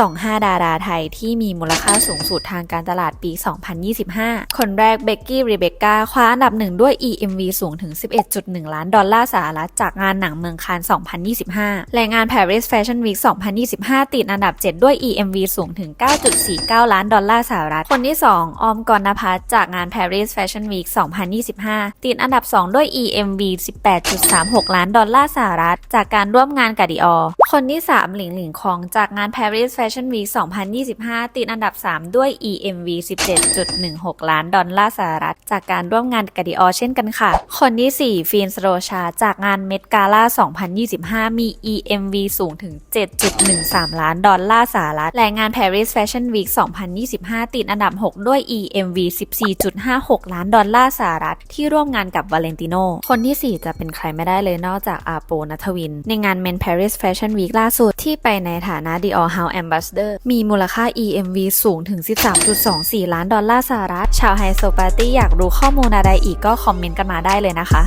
ส่อง5ดาราไทยที่มีมูลค่าสูงสุดทางการตลาดปี 2025 คนแรกเบกกี้รีเบคก้าคว้าอันดับหนึ่งด้วย EMV สูงถึง 11.1 ล้านดอลลาร์สหรัฐจากงานหนังเมืองคาน2025 และงาน Paris Fashion Week 2025 ติดอันดับ 7 ด้วย EMV สูงถึง 9.49 ล้านดอลลาร์สหรัฐ คนที่ 2 ออมกรณพัฒจากงาน Paris Fashion Week 2025 ติดอันดับ 2 ด้วย EMV 18.36 ล้านดอลลาร์สหรัฐ จากการร่วมงานกับดิออคนที่ 3 หลิงหลิงคองจากงาน Paris Fashion Week 2025 ติดอันดับ 3 ด้วย EMV 17.16 ล้านดอลลาร์สหรัฐ จากการร่วมงานกับดิออเช่นกันค่ะ คนที่ 4 ฟีนสโรชา จากงานเมดกาล่า 2025 มี EMV สูงถึง 7.13 ล้านดอลลาร์สหรัฐ และงาน Paris Fashion Week 2025 ติดอันดับ 6 ด้วย EMV 14.56 ล้านดอลลาร์สหรัฐ ที่ร่วมงานกับ Valentino คนที่ 4 จะเป็นใครไม่ได้เลยนอกจากอาโปนัทวิน ในงาน Men Paris Fashion Week ล่าสุดที่ไปในฐานะ Dior House Ambassador มีมูลค่า EMV สูงถึง 13.24 ล้านดอลลาร์สหรัฐ ชาวไฮโซปาร์ตี้อยากรู้ข้อมูลอะไรอีกก็คอมเมนต์กันมาได้เลยนะคะ